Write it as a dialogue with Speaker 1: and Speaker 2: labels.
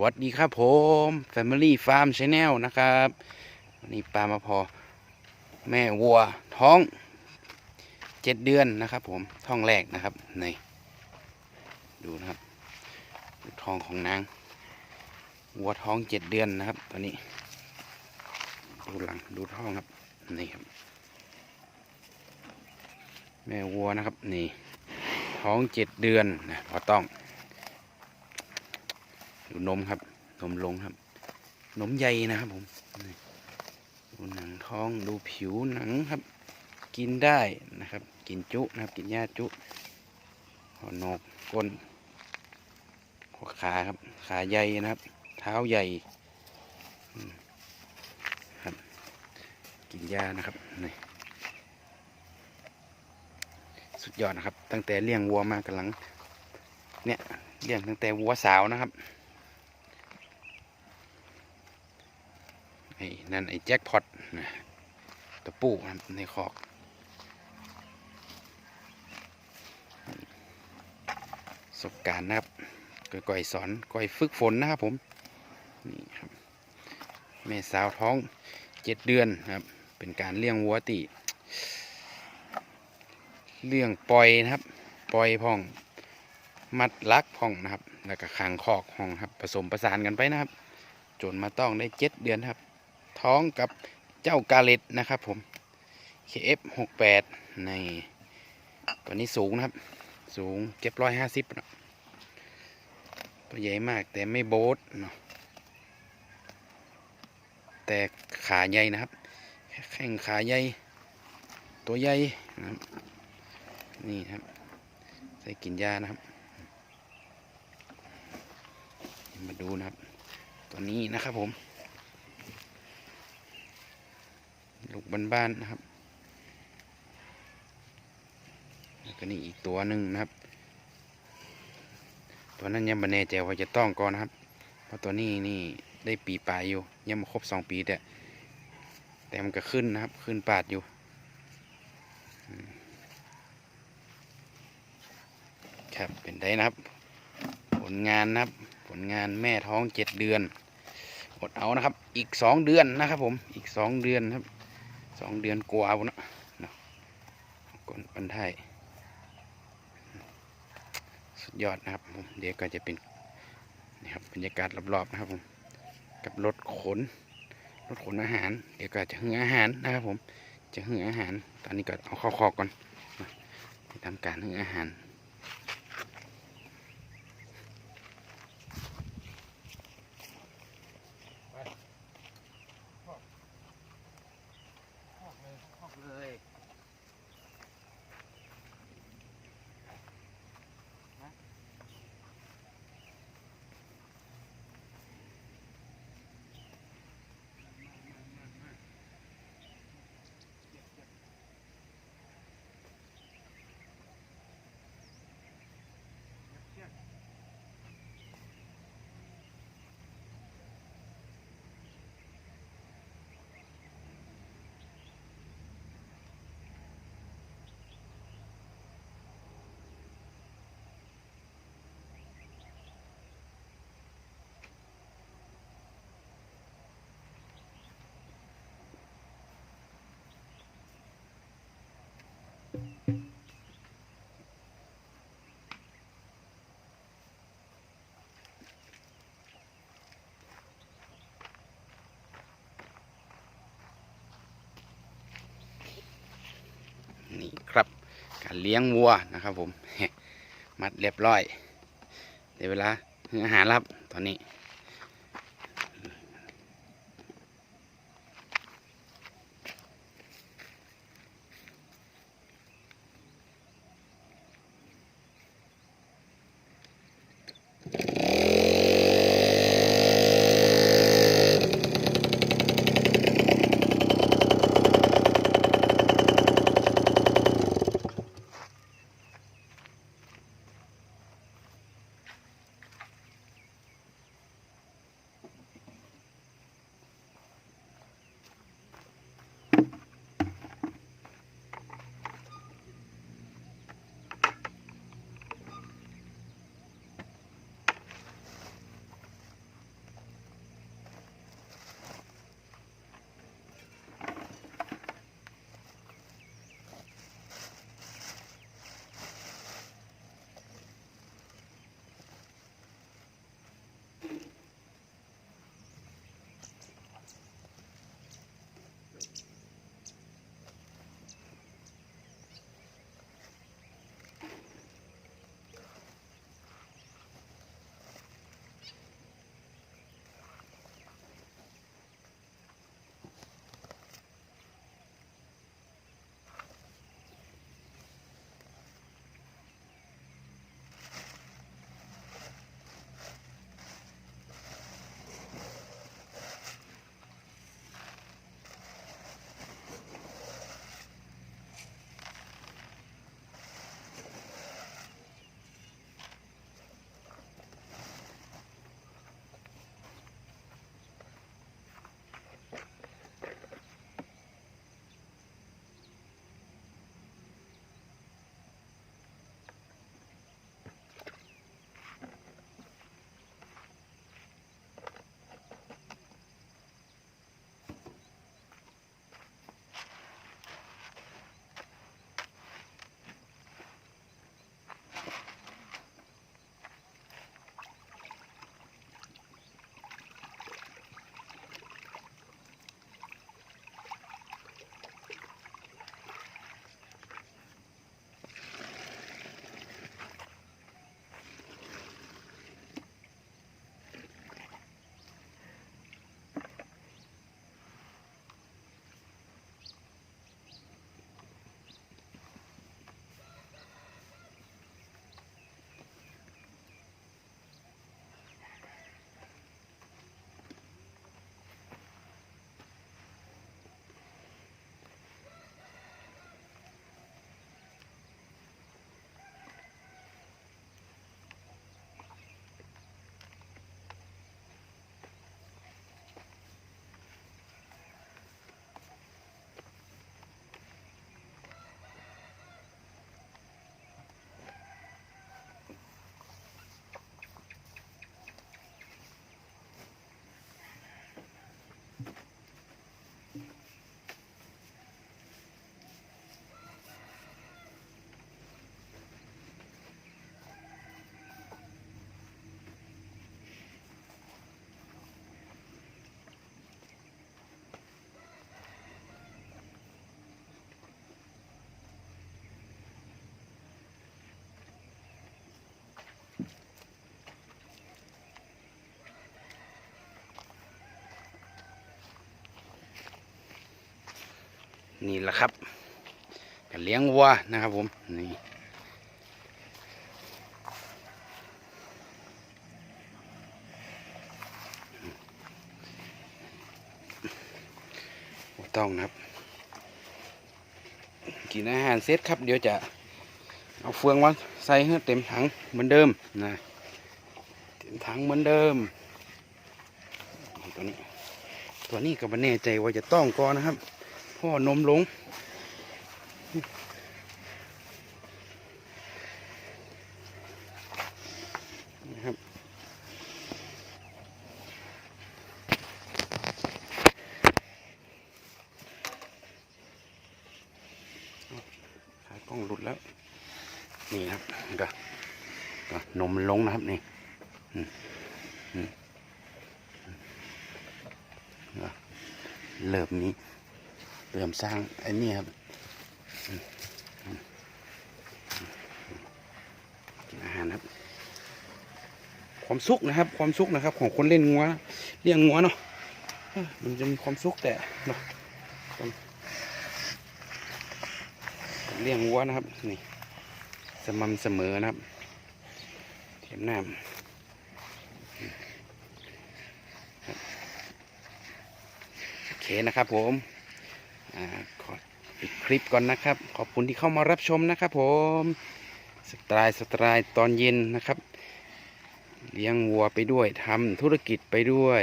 Speaker 1: วัสดีครับผม Family Farm Channel นะครับวันนี้ปลามาพอ แม่วัวท้องเจ็ดเดือนนะครับผมท้องแรกนะครับในดูนะครับท้องของนาง วัวท้องเจ็ดเดือนนะครับตอนนี้ ดูหลังดูท้องครับนี่ครับ แม่วัวนะครับนี่ท้องเจ็ดเดือนนะพอต้อง ดูนมครับ นมลงครับ นมใหญ่นะครับผมดูหนังท้องดูผิวหนังครับ กินได้นะครับ กินจุนะครับ กินหญ้าจุหัวหนกก้นหัวขาครับ ขาใหญ่นะครับ เท้าใหญ่ครับ กินหญ้านะครับนี่สุดยอดนะครับ ตั้งแต่เลี้ยงวัวมากำลัง เนี่ยเลี้ยงตั้งแต่วัวสาวนะครับ ไอ้ นั่นไอ้แจ็คพอตนะตะปูในคอกประสบการณ์นะครับก่อยสอนก่อยฝึกฝนนะครับผมนี่ครับแม่สาวท้องเจ็ดเดือนนะครับ เป็นการเลี้ยงวัวติเลี้ยงปล่อยนะครับ ปล่อยพ่อง มัดลักพ่องนะครับ แล้วก็ขังคอกห้องครับ ผสมประสานกันไปนะครับ จนมาต้องได้เจ็ดเดือนครับ ท้องกับเจ้ากาเลตนะครับผม KF68 ในตัวนี้สูงนะครับ สูงเจ็บร้อยห้าสิบตัวใหญ่มากแต่ไม่โบทเนาะแต่ขาใหญ่นะครับ แข้งขาใหญ่ ตัวใหญ่นะครับนี่ครับใส่กินยานะครับ มาดูนะครับ ตัวนี้นะครับผม ลูกบ้านๆนะครับ แล้วก็นี่อีกตัวหนึ่งนะครับ ตัวนั้นยังไม่แน่ใจว่าจะต้องก่อนนะครับ เพราะตัวนี้นี่ได้ปีปลายอยู่ ยังมาครบสองปีแต่แต่มันก็ขึ้นนะครับ ขึ้นปาดอยู่ครับเป็นได้นะครับ ผลงานนะครับ ผลงานแม่ท้องเจ็ดเดือนอดเอานะครับ อีกสองเดือนนะครับผมอีกสองเดือนครับ สองเดือนกว่าบุนะเนาะก่อนปันไทยสุดยอดนะครับผมเดี๋ยวก็จะเป็นนี่ครับบรรยากาศรอบๆนะครับผมกับรถขนรถขนอาหาร เดี๋ยวก็จะหืออาหารนะครับผมจะหืออาหาร ตอนนี้ก็เอาข้าคอกก่อนมาไปทำการหืออาหาร เลี้ยงวัวนะครับผมมัดเรียบร้อยเดี๋ยวเวลาอาหารรับตอนนี้ นี่แหละครับการเลี้ยงวัวนะครับผมนี่ต้องนะครับกินอาหารเสร็จครับ เดี๋ยวจะเอาเฟืองมาใส่ให้เต็มถังเหมือนเดิมนะเต็มถังเหมือนเดิมตัวนี้ ตัวนี้ก็ไม่แน่ใจว่าจะต้องก่อนนะครับ พ่อนมลง นะครับ ขากล้องหลุดแล้ว นี่ครับก็ก็นมลงนะครับนี่เริ่มนี้ เริ่มสร้างไอ้นี่ครับอืมอืมอืมกินอาหารครับ ความสุขนะครับ ความสุขนะครับ ของคนเล่นงัวเลี้ยงงัวเนาะมันจะมีความสุขแต่เนาะเลี้ยงงัวนะครับนี่สม่ำเสมอนะครับ เทียมน้ำโอเคนะครับผม ขอปิดคลิปก่อนนะครับ ขอบคุณที่เข้ามารับชมนะครับผมสไตล์สไตล์ตอนเย็นนะครับ เลี้ยงวัวไปด้วยทำธุรกิจไปด้วย